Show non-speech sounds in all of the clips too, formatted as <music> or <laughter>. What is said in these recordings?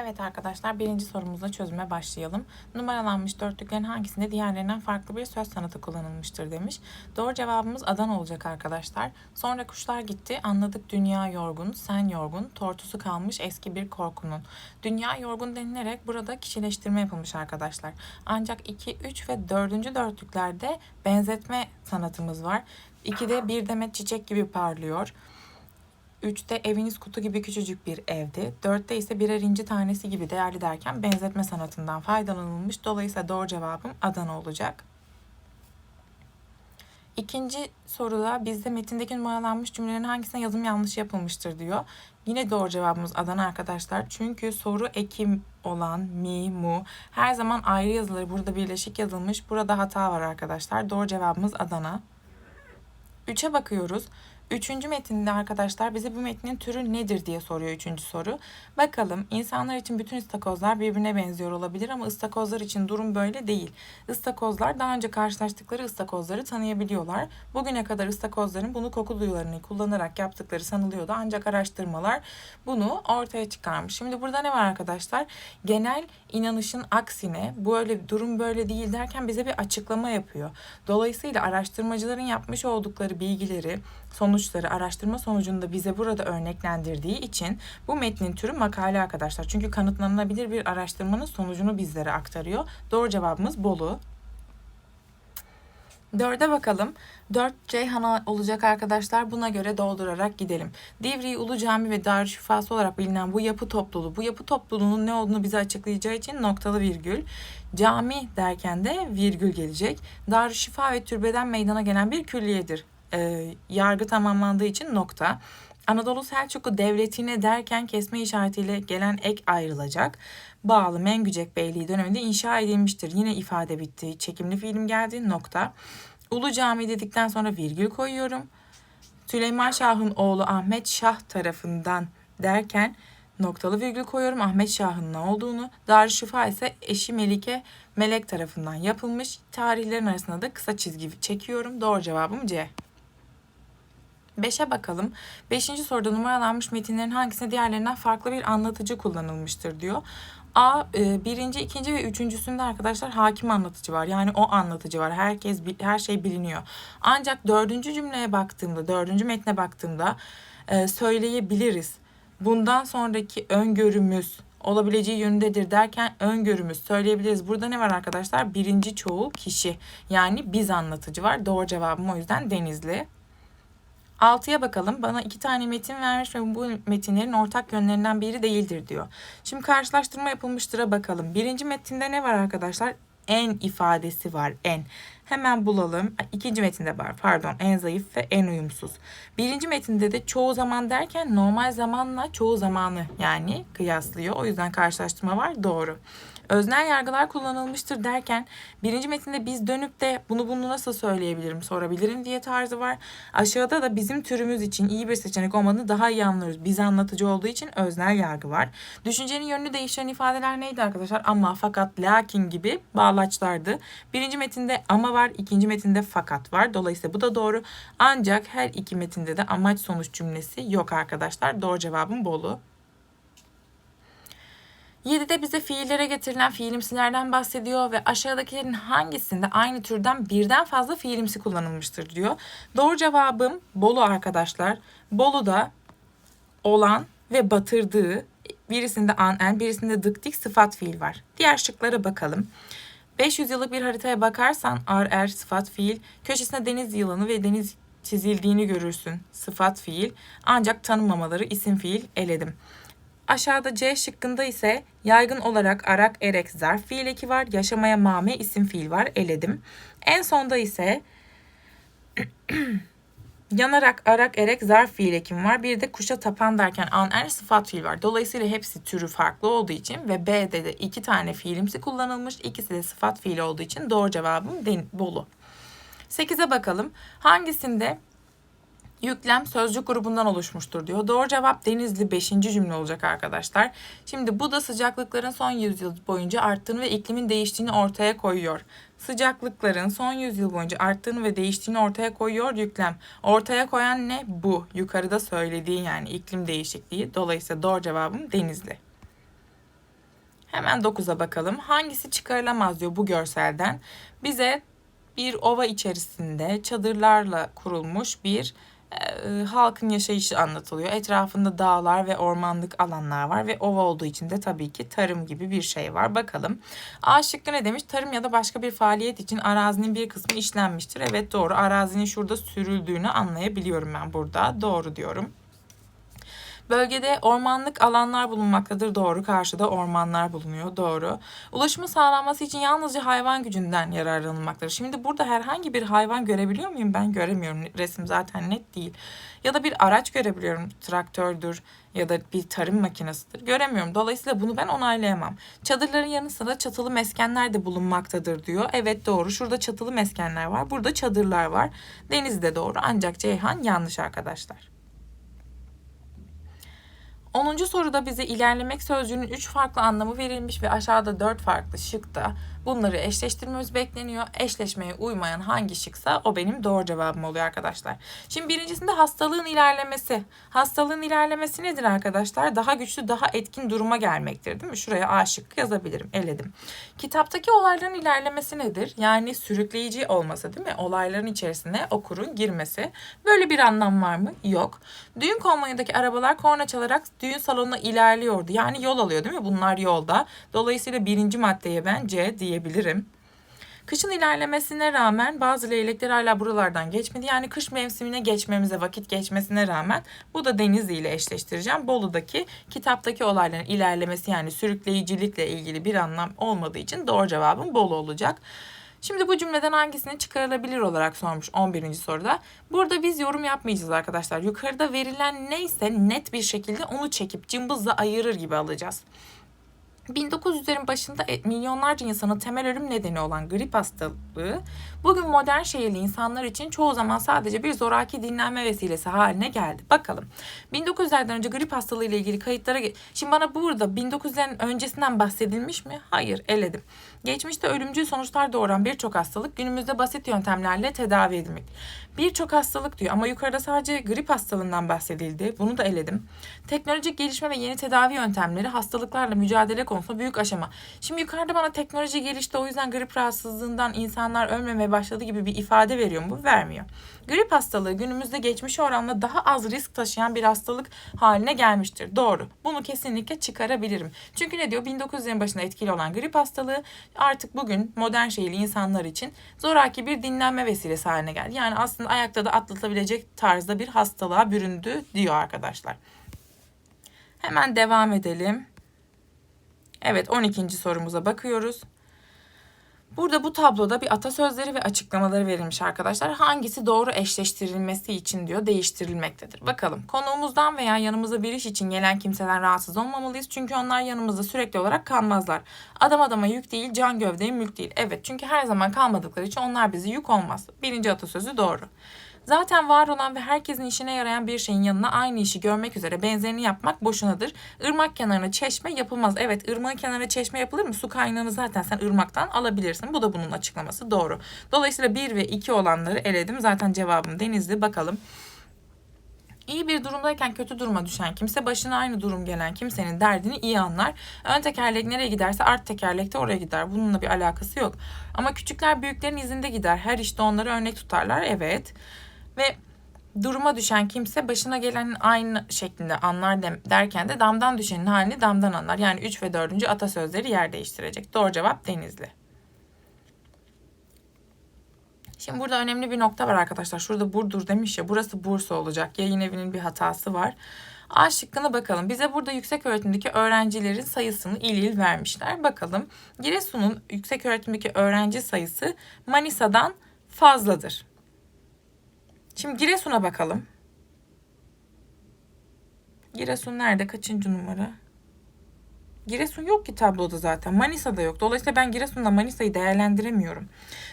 Evet arkadaşlar birinci sorumuzla çözüme başlayalım. Numaralanmış dörtlüklerin hangisinde diğerlerinden farklı bir söz sanatı kullanılmıştır demiş. Doğru cevabımız Adana olacak arkadaşlar. Sonra kuşlar gitti anladık dünya yorgun, sen yorgun, tortusu kalmış eski bir korkunun. Dünya yorgun denilerek burada kişileştirme yapılmış arkadaşlar. Ancak 2, 3 ve 4. dörtlüklerde benzetme sanatımız var. 2'de bir demet çiçek gibi parlıyor. 3'te eviniz kutu gibi küçücük bir evdi. 4'te ise birer inci tanesi gibi değerli derken benzetme sanatından faydalanılmış. Dolayısıyla doğru cevabım Adana olacak. İkinci soruda bizde metindeki numaralanmış cümlelerin hangisine yazım yanlış yapılmıştır diyor. Yine doğru cevabımız Adana arkadaşlar. Çünkü soru ekim olan mi, mu her zaman ayrı yazılır. Burada birleşik yazılmış. Burada hata var arkadaşlar. Doğru cevabımız Adana. 3'e bakıyoruz. Üçüncü metinde arkadaşlar bize bu metnin türü nedir diye soruyor üçüncü soru. Bakalım insanlar için bütün ıstakozlar birbirine benziyor olabilir ama ıstakozlar için durum böyle değil. Istakozlar daha önce karşılaştıkları ıstakozları tanıyabiliyorlar. Bugüne kadar ıstakozların bunu koku duyularını kullanarak yaptıkları sanılıyordu ancak araştırmalar bunu ortaya çıkarmış. Şimdi burada ne var arkadaşlar? Genel inanışın aksine böyle durum böyle değil derken bize bir açıklama yapıyor. Dolayısıyla araştırmacıların yapmış oldukları bilgileri sonuçları araştırma sonucunda bize burada örneklendirdiği için bu metnin türü makale arkadaşlar. Çünkü kanıtlanabilir bir araştırmanın sonucunu bizlere aktarıyor. Doğru cevabımız Bolu. Dörde bakalım. 4 Ceyhan olacak arkadaşlar. Buna göre doldurarak gidelim. Divri Ulu Cami ve Darüşşifası olarak bilinen bu yapı topluluğu. Bu yapı topluluğunun ne olduğunu bize açıklayacağı için noktalı virgül. Cami derken de virgül gelecek. Darüşşifa ve türbeden meydana gelen bir külliyedir e, yargı tamamlandığı için nokta. Anadolu Selçuklu Devleti'ne derken kesme işaretiyle gelen ek ayrılacak. Bağlı Mengücek Beyliği döneminde inşa edilmiştir. Yine ifade bitti. Çekimli film geldi nokta. Ulu Cami dedikten sonra virgül koyuyorum. Süleyman Şah'ın oğlu Ahmet Şah tarafından derken noktalı virgül koyuyorum. Ahmet Şah'ın ne olduğunu. Darüşşifa ise eşi Melike Melek tarafından yapılmış. Tarihlerin arasında da kısa çizgi çekiyorum. Doğru cevabım C. 5'e bakalım. 5. soruda numaralanmış metinlerin hangisine diğerlerinden farklı bir anlatıcı kullanılmıştır diyor. A e, birinci, ikinci ve üçüncüsünde arkadaşlar hakim anlatıcı var. Yani o anlatıcı var. Herkes her şey biliniyor. Ancak dördüncü cümleye baktığımda, dördüncü metne baktığımda e, söyleyebiliriz. Bundan sonraki öngörümüz olabileceği yönündedir derken öngörümüz söyleyebiliriz. Burada ne var arkadaşlar? Birinci çoğul kişi. Yani biz anlatıcı var. Doğru cevabım o yüzden Denizli. 6'ya bakalım. Bana iki tane metin vermiş ve bu metinlerin ortak yönlerinden biri değildir diyor. Şimdi karşılaştırma yapılmıştır'a bakalım. Birinci metinde ne var arkadaşlar? En ifadesi var. En. Hemen bulalım. İkinci metinde var. Pardon. En zayıf ve en uyumsuz. Birinci metinde de çoğu zaman derken normal zamanla çoğu zamanı yani kıyaslıyor. O yüzden karşılaştırma var. Doğru öznel yargılar kullanılmıştır derken birinci metinde biz dönüp de bunu bunu nasıl söyleyebilirim sorabilirim diye tarzı var. Aşağıda da bizim türümüz için iyi bir seçenek olmadığını daha iyi anlıyoruz. Bize anlatıcı olduğu için öznel yargı var. Düşüncenin yönünü değiştiren ifadeler neydi arkadaşlar? Ama, fakat, lakin gibi bağlaçlardı. Birinci metinde ama var, ikinci metinde fakat var. Dolayısıyla bu da doğru. Ancak her iki metinde de amaç sonuç cümlesi yok arkadaşlar. Doğru cevabım Bolu. 7'de bize fiillere getirilen fiilimsilerden bahsediyor ve aşağıdakilerin hangisinde aynı türden birden fazla fiilimsi kullanılmıştır diyor. Doğru cevabım Bolu arkadaşlar. Bolu'da olan ve batırdığı birisinde an en birisinde dıktik sıfat fiil var. Diğer şıklara bakalım. 500 yıllık bir haritaya bakarsan ar er sıfat fiil, köşesine deniz yılanı ve deniz çizildiğini görürsün sıfat fiil. Ancak tanımlamaları isim fiil eledim. Aşağıda C şıkkında ise yaygın olarak arak, erek, zarf fiil eki var. Yaşamaya mame isim fiil var. Eledim. En sonda ise <clears throat> yanarak, arak, erek, zarf fiil ekim var. Bir de kuşa tapan derken an, er sıfat fiil var. Dolayısıyla hepsi türü farklı olduğu için ve B'de de iki tane fiilimsi kullanılmış. İkisi de sıfat fiil olduğu için doğru cevabım den, Bolu. 8'e bakalım. Hangisinde Yüklem sözcük grubundan oluşmuştur diyor. Doğru cevap Denizli 5. cümle olacak arkadaşlar. Şimdi bu da sıcaklıkların son yüzyıl boyunca arttığını ve iklimin değiştiğini ortaya koyuyor. Sıcaklıkların son yüzyıl boyunca arttığını ve değiştiğini ortaya koyuyor yüklem. Ortaya koyan ne? Bu. Yukarıda söylediği yani iklim değişikliği. Dolayısıyla doğru cevabım Denizli. Hemen 9'a bakalım. Hangisi çıkarılamaz diyor bu görselden. Bize bir ova içerisinde çadırlarla kurulmuş bir e, halkın yaşayışı anlatılıyor. Etrafında dağlar ve ormanlık alanlar var ve ova olduğu için de tabii ki tarım gibi bir şey var. Bakalım. A şıkkı ne demiş? Tarım ya da başka bir faaliyet için arazinin bir kısmı işlenmiştir. Evet doğru. Arazinin şurada sürüldüğünü anlayabiliyorum ben burada. Doğru diyorum. Bölgede ormanlık alanlar bulunmaktadır. Doğru. Karşıda ormanlar bulunuyor. Doğru. Ulaşımın sağlanması için yalnızca hayvan gücünden yararlanılmaktadır. Şimdi burada herhangi bir hayvan görebiliyor muyum? Ben göremiyorum. Resim zaten net değil. Ya da bir araç görebiliyorum. Traktördür ya da bir tarım makinesidir. Göremiyorum. Dolayısıyla bunu ben onaylayamam. Çadırların yanı sıra çatılı meskenler de bulunmaktadır diyor. Evet doğru. Şurada çatılı meskenler var. Burada çadırlar var. Denizde doğru. Ancak Ceyhan yanlış arkadaşlar. 10. soruda bize ilerlemek sözcüğünün 3 farklı anlamı verilmiş ve aşağıda 4 farklı şıkta bunları eşleştirmemiz bekleniyor. Eşleşmeye uymayan hangi şıksa o benim doğru cevabım oluyor arkadaşlar. Şimdi birincisinde hastalığın ilerlemesi. Hastalığın ilerlemesi nedir arkadaşlar? Daha güçlü, daha etkin duruma gelmektir değil mi? Şuraya A şıkkı yazabilirim. Eledim. Kitaptaki olayların ilerlemesi nedir? Yani sürükleyici olması değil mi? Olayların içerisine okurun girmesi. Böyle bir anlam var mı? Yok. Düğün konvoyundaki arabalar korna çalarak düğün salonuna ilerliyordu. Yani yol alıyor değil mi? Bunlar yolda. Dolayısıyla birinci maddeye ben C diyebilirim. Kışın ilerlemesine rağmen bazı leylekler hala buralardan geçmedi. Yani kış mevsimine geçmemize vakit geçmesine rağmen bu da Denizli ile eşleştireceğim. Bolu'daki kitaptaki olayların ilerlemesi yani sürükleyicilikle ilgili bir anlam olmadığı için doğru cevabım Bolu olacak. Şimdi bu cümleden hangisini çıkarılabilir olarak sormuş 11. soruda. Burada biz yorum yapmayacağız arkadaşlar. Yukarıda verilen neyse net bir şekilde onu çekip cımbızla ayırır gibi alacağız. 1900'lerin başında e, milyonlarca insanın temel ölüm nedeni olan grip hastalığı bugün modern şehirli insanlar için çoğu zaman sadece bir zoraki dinlenme vesilesi haline geldi. Bakalım 1900'lerden önce grip hastalığı ile ilgili kayıtlara şimdi bana burada 1900'lerin öncesinden bahsedilmiş mi? Hayır eledim. Geçmişte ölümcül sonuçlar doğuran birçok hastalık günümüzde basit yöntemlerle tedavi edilmek. Birçok hastalık diyor ama yukarıda sadece grip hastalığından bahsedildi. Bunu da eledim. Teknolojik gelişme ve yeni tedavi yöntemleri hastalıklarla mücadele konusunda büyük aşama. Şimdi yukarıda bana teknoloji gelişti o yüzden grip rahatsızlığından insanlar ölmemeye başladı gibi bir ifade veriyor mu? Vermiyor. Grip hastalığı günümüzde geçmiş oranla daha az risk taşıyan bir hastalık haline gelmiştir. Doğru. Bunu kesinlikle çıkarabilirim. Çünkü ne diyor? 1900'lerin başında etkili olan grip hastalığı artık bugün modern şehirli insanlar için zoraki bir dinlenme vesilesi haline geldi. Yani aslında ayakta da atlatabilecek tarzda bir hastalığa büründü diyor arkadaşlar. Hemen devam edelim. Evet 12. sorumuza bakıyoruz. Burada bu tabloda bir atasözleri ve açıklamaları verilmiş arkadaşlar. Hangisi doğru eşleştirilmesi için diyor değiştirilmektedir. Bakalım konuğumuzdan veya yanımıza bir iş için gelen kimseden rahatsız olmamalıyız. Çünkü onlar yanımızda sürekli olarak kalmazlar. Adam adama yük değil, can gövdeye mülk değil. Evet çünkü her zaman kalmadıkları için onlar bizi yük olmaz. Birinci atasözü doğru. Zaten var olan ve herkesin işine yarayan bir şeyin yanına aynı işi görmek üzere benzerini yapmak boşunadır. Irmak kenarına çeşme yapılmaz. Evet ırmağın kenarına çeşme yapılır mı? Su kaynağını zaten sen ırmaktan alabilirsin. Bu da bunun açıklaması doğru. Dolayısıyla 1 ve 2 olanları eledim. Zaten cevabım denizli. Bakalım. İyi bir durumdayken kötü duruma düşen kimse başına aynı durum gelen kimsenin derdini iyi anlar. Ön tekerlek nereye giderse art tekerlek de oraya gider. Bununla bir alakası yok. Ama küçükler büyüklerin izinde gider. Her işte onları örnek tutarlar. Evet. Ve duruma düşen kimse başına gelenin aynı şeklinde anlar derken de damdan düşenin halini damdan anlar. Yani 3 ve 4. atasözleri yer değiştirecek. Doğru cevap Denizli. Şimdi burada önemli bir nokta var arkadaşlar. Şurada Burdur demiş ya burası Bursa olacak. Yayın evinin bir hatası var. A şıkkına bakalım. Bize burada yüksek öğretimdeki öğrencilerin sayısını il il vermişler. Bakalım. Giresun'un yüksek öğretimdeki öğrenci sayısı Manisa'dan fazladır. Şimdi Giresun'a bakalım. Giresun nerede? Kaçıncı numara? Giresun yok ki tabloda zaten. Manisa'da yok. Dolayısıyla ben Giresun'la Manisa'yı değerlendiremiyorum.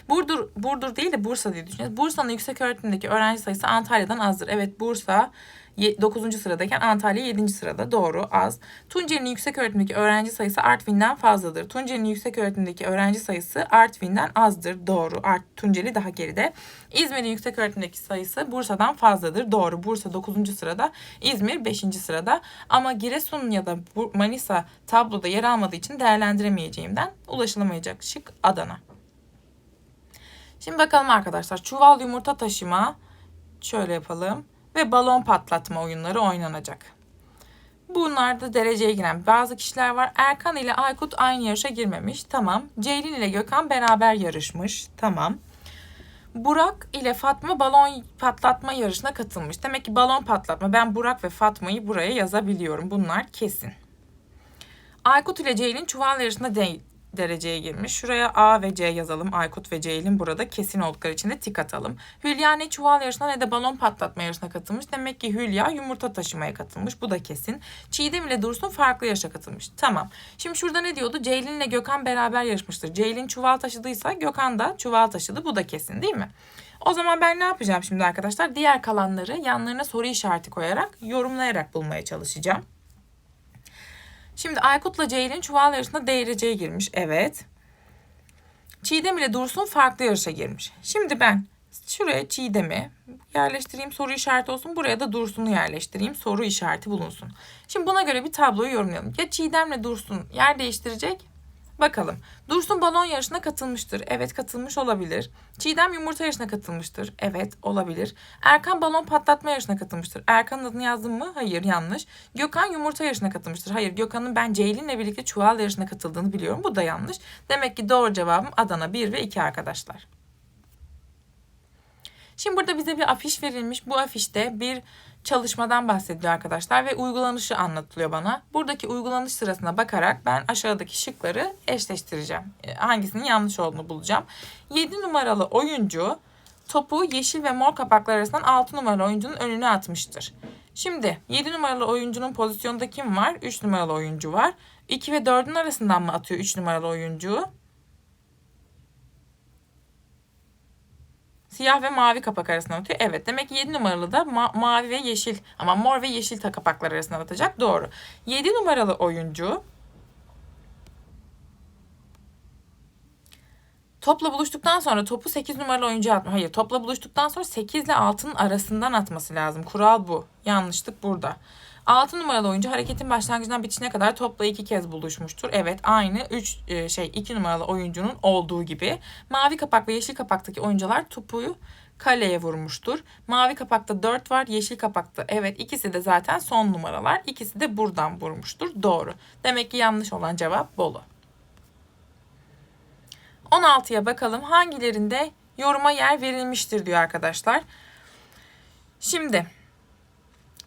Burdur, Burdur değil de Bursa diye düşünüyoruz. Bursa'nın yüksek öğretimdeki öğrenci sayısı Antalya'dan azdır. Evet Bursa 9. sıradayken Antalya 7. sırada. Doğru az. Tunceli'nin yüksek öğretimdeki öğrenci sayısı Artvin'den fazladır. Tunceli'nin yüksek öğretimdeki öğrenci sayısı Artvin'den azdır. Doğru. Art, Tunceli daha geride. İzmir'in yüksek öğretimdeki sayısı Bursa'dan fazladır. Doğru. Bursa 9. sırada. İzmir 5. sırada. Ama Giresun ya da Manisa tabloda yer almadığı için değerlendiremeyeceğimden ulaşılamayacak şık Adana. Şimdi bakalım arkadaşlar. Çuval yumurta taşıma şöyle yapalım ve balon patlatma oyunları oynanacak. Bunlarda dereceye giren bazı kişiler var. Erkan ile Aykut aynı yarışa girmemiş. Tamam. Ceylin ile Gökhan beraber yarışmış. Tamam. Burak ile Fatma balon patlatma yarışına katılmış. Demek ki balon patlatma. Ben Burak ve Fatma'yı buraya yazabiliyorum. Bunlar kesin. Aykut ile Ceylin çuval yarışına değil dereceye girmiş. Şuraya A ve C yazalım. Aykut ve Ceylin burada kesin oldukları için de tik atalım. Hülya ne çuval yarışına ne de balon patlatma yarışına katılmış. Demek ki Hülya yumurta taşımaya katılmış. Bu da kesin. Çiğdem ile Dursun farklı yarışa katılmış. Tamam. Şimdi şurada ne diyordu? Ceylin ile Gökhan beraber yarışmıştır. Ceylin çuval taşıdıysa Gökhan da çuval taşıdı. Bu da kesin değil mi? O zaman ben ne yapacağım şimdi arkadaşlar? Diğer kalanları yanlarına soru işareti koyarak, yorumlayarak bulmaya çalışacağım. Şimdi Aykut'la Ceylin çuval yarışında dereceye girmiş. Evet. Çiğdem ile Dursun farklı yarışa girmiş. Şimdi ben şuraya Çiğdem'i yerleştireyim soru işareti olsun. Buraya da Dursun'u yerleştireyim soru işareti bulunsun. Şimdi buna göre bir tabloyu yorumlayalım. Ya Çiğdem'le Dursun yer değiştirecek Bakalım. Dursun balon yarışına katılmıştır. Evet katılmış olabilir. Çiğdem yumurta yarışına katılmıştır. Evet olabilir. Erkan balon patlatma yarışına katılmıştır. Erkan'ın adını yazdım mı? Hayır yanlış. Gökhan yumurta yarışına katılmıştır. Hayır Gökhan'ın ben Ceylin'le birlikte çuval yarışına katıldığını biliyorum. Bu da yanlış. Demek ki doğru cevabım Adana 1 ve 2 arkadaşlar. Şimdi burada bize bir afiş verilmiş. Bu afişte bir çalışmadan bahsediyor arkadaşlar ve uygulanışı anlatılıyor bana. Buradaki uygulanış sırasına bakarak ben aşağıdaki şıkları eşleştireceğim. E, hangisinin yanlış olduğunu bulacağım. 7 numaralı oyuncu topu yeşil ve mor kapaklar arasından 6 numaralı oyuncunun önüne atmıştır. Şimdi 7 numaralı oyuncunun pozisyonunda kim var? 3 numaralı oyuncu var. 2 ve 4'ün arasından mı atıyor 3 numaralı oyuncu? Siyah ve mavi kapak arasında atıyor. Evet demek ki 7 numaralı da ma- mavi ve yeşil ama mor ve yeşil kapaklar arasında atacak. Doğru. 7 numaralı oyuncu Topla buluştuktan sonra topu 8 numaralı oyuncu atma. Hayır topla buluştuktan sonra 8 ile 6'nın arasından atması lazım. Kural bu. Yanlışlık burada. 6 numaralı oyuncu hareketin başlangıcından bitişine kadar topla iki kez buluşmuştur. Evet aynı 3 e, şey 2 numaralı oyuncunun olduğu gibi. Mavi kapak ve yeşil kapaktaki oyuncular topu kaleye vurmuştur. Mavi kapakta 4 var, yeşil kapakta evet ikisi de zaten son numaralar. İkisi de buradan vurmuştur. Doğru. Demek ki yanlış olan cevap Bolu. 16'ya bakalım hangilerinde yoruma yer verilmiştir diyor arkadaşlar. Şimdi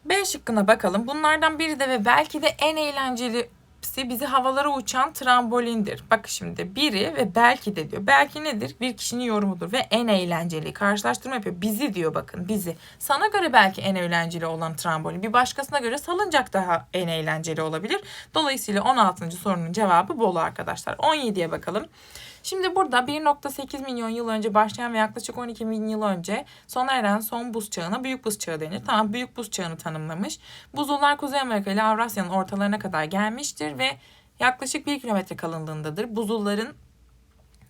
B şıkkına bakalım. Bunlardan biri de ve belki de en eğlenceli bizi havalara uçan trambolindir. Bak şimdi biri ve belki de diyor. Belki nedir? Bir kişinin yorumudur ve en eğlenceli. Karşılaştırma yapıyor. Bizi diyor bakın bizi. Sana göre belki en eğlenceli olan trambolin. Bir başkasına göre salıncak daha en eğlenceli olabilir. Dolayısıyla 16. sorunun cevabı Bolu arkadaşlar. 17'ye bakalım. Şimdi burada 1.8 milyon yıl önce başlayan ve yaklaşık 12 bin yıl önce sona eren son buz çağına büyük buz çağı denir. Tamam büyük buz çağını tanımlamış. Buzullar Kuzey Amerika ile Avrasya'nın ortalarına kadar gelmiştir ve yaklaşık 1 kilometre kalınlığındadır. Buzulların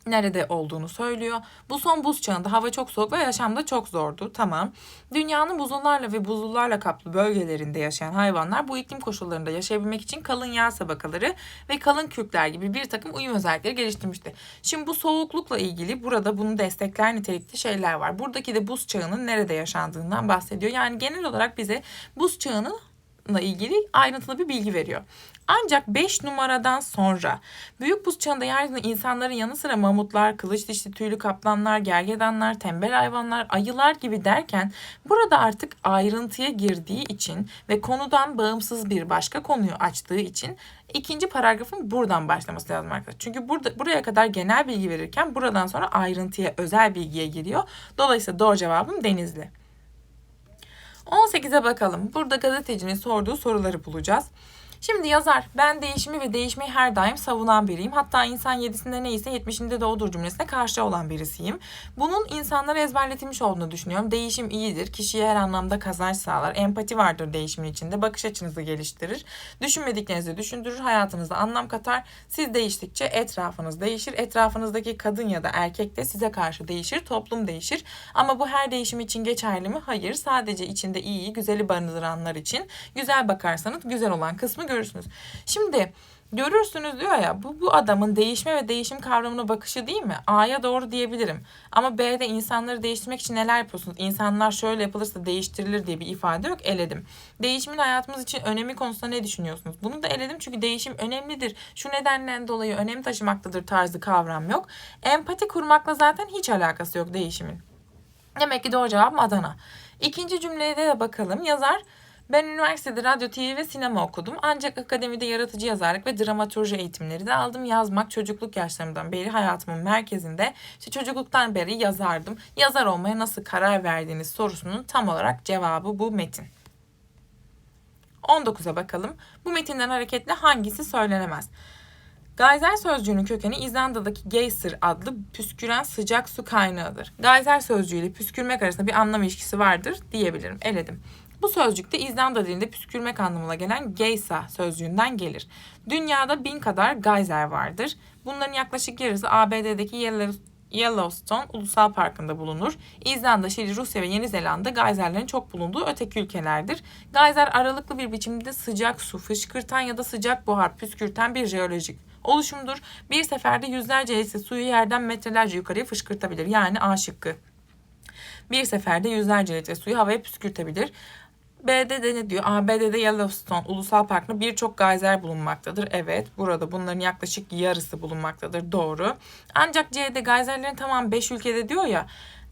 nerede olduğunu söylüyor. Bu son buz çağında hava çok soğuk ve yaşamda çok zordu. Tamam. Dünyanın buzullarla ve buzullarla kaplı bölgelerinde yaşayan hayvanlar bu iklim koşullarında yaşayabilmek için kalın yağ tabakaları ve kalın kürkler gibi bir takım uyum özellikleri geliştirmişti. Şimdi bu soğuklukla ilgili burada bunu destekler nitelikli şeyler var. Buradaki de buz çağının nerede yaşandığından bahsediyor. Yani genel olarak bize buz çağını ilgili ayrıntılı bir bilgi veriyor. Ancak 5 numaradan sonra büyük buz çağında yeryüzünde insanların yanı sıra mamutlar, kılıç dişli tüylü kaplanlar, gergedanlar, tembel hayvanlar, ayılar gibi derken burada artık ayrıntıya girdiği için ve konudan bağımsız bir başka konuyu açtığı için ikinci paragrafın buradan başlaması lazım arkadaşlar. Çünkü burada buraya kadar genel bilgi verirken buradan sonra ayrıntıya, özel bilgiye giriyor. Dolayısıyla doğru cevabım Denizli. 18'e bakalım. Burada gazetecinin sorduğu soruları bulacağız. Şimdi yazar ben değişimi ve değişmeyi her daim savunan biriyim. Hatta insan yedisinde neyse yetmişinde de odur cümlesine karşı olan birisiyim. Bunun insanlara ezberletilmiş olduğunu düşünüyorum. Değişim iyidir. Kişiye her anlamda kazanç sağlar. Empati vardır değişimin içinde. Bakış açınızı geliştirir. Düşünmediklerinizi düşündürür. Hayatınızda anlam katar. Siz değiştikçe etrafınız değişir. Etrafınızdaki kadın ya da erkek de size karşı değişir. Toplum değişir. Ama bu her değişim için geçerli mi? Hayır. Sadece içinde iyiyi, güzeli barındıranlar için. Güzel bakarsanız güzel olan kısmı görürsünüz. Şimdi görürsünüz diyor ya bu, bu adamın değişme ve değişim kavramına bakışı değil mi? A'ya doğru diyebilirim. Ama B'de insanları değiştirmek için neler yapıyorsunuz? İnsanlar şöyle yapılırsa değiştirilir diye bir ifade yok. Eledim. Değişimin hayatımız için önemi konusunda ne düşünüyorsunuz? Bunu da eledim çünkü değişim önemlidir. Şu nedenden dolayı önem taşımaktadır tarzı kavram yok. Empati kurmakla zaten hiç alakası yok değişimin. Demek ki doğru cevap Adana. İkinci cümleye de bakalım. Yazar ben üniversitede radyo, TV ve sinema okudum. Ancak akademide yaratıcı yazarlık ve dramaturji eğitimleri de aldım. Yazmak çocukluk yaşlarımdan beri hayatımın merkezinde. İşte çocukluktan beri yazardım. Yazar olmaya nasıl karar verdiğiniz sorusunun tam olarak cevabı bu metin. 19'a bakalım. Bu metinden hareketle hangisi söylenemez? Geyser sözcüğünün kökeni İzlanda'daki geyser adlı püsküren sıcak su kaynağıdır. Geyser sözcüğü ile püskürmek arasında bir anlam ilişkisi vardır diyebilirim. Eledim. Bu sözcük de İzlanda dilinde püskürmek anlamına gelen geysa sözcüğünden gelir. Dünyada bin kadar geyser vardır. Bunların yaklaşık yarısı ABD'deki Yellowstone Ulusal Parkı'nda bulunur. İzlanda, Şili, Rusya ve Yeni Zelanda geyserlerin çok bulunduğu öteki ülkelerdir. Geyser aralıklı bir biçimde sıcak su fışkırtan ya da sıcak buhar püskürten bir jeolojik oluşumdur. Bir seferde yüzlerce litre suyu yerden metrelerce yukarıya fışkırtabilir. Yani A şıkkı. Bir seferde yüzlerce litre suyu havaya püskürtebilir. B'de de ne diyor? ABD'de Yellowstone Ulusal Parkı'nda birçok geyser bulunmaktadır. Evet, burada bunların yaklaşık yarısı bulunmaktadır. Doğru. Ancak C'de geyserlerin tamam 5 ülkede diyor ya.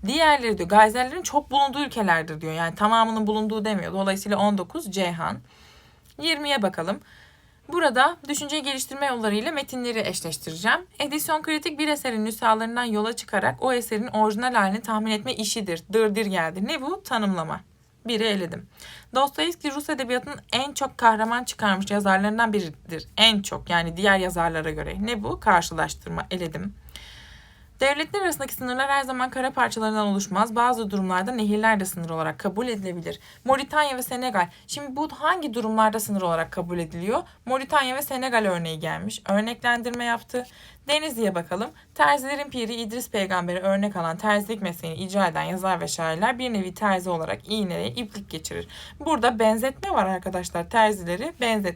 Diğerleri diyor geyserlerin çok bulunduğu ülkelerdir diyor. Yani tamamının bulunduğu demiyor. Dolayısıyla 19 Ceyhan. 20'ye bakalım. Burada düşünce geliştirme yollarıyla metinleri eşleştireceğim. Edisyon kritik bir eserin nüshalarından yola çıkarak o eserin orijinal halini tahmin etme işidir. Dırdır geldi. Ne bu? Tanımlama. Biri eledim. Dostoyevski Rus edebiyatının en çok kahraman çıkarmış yazarlarından biridir. En çok yani diğer yazarlara göre. Ne bu? Karşılaştırma. Eledim. Devletler arasındaki sınırlar her zaman kara parçalarından oluşmaz. Bazı durumlarda nehirler de sınır olarak kabul edilebilir. Moritanya ve Senegal. Şimdi bu hangi durumlarda sınır olarak kabul ediliyor? Moritanya ve Senegal örneği gelmiş. Örneklendirme yaptı. Denizli'ye bakalım. Terzilerin piri İdris peygamberi örnek alan terzilik mesleğini icra eden yazar ve şairler bir nevi terzi olarak iğneye iplik geçirir. Burada benzetme var arkadaşlar. Terzileri benzetmiş.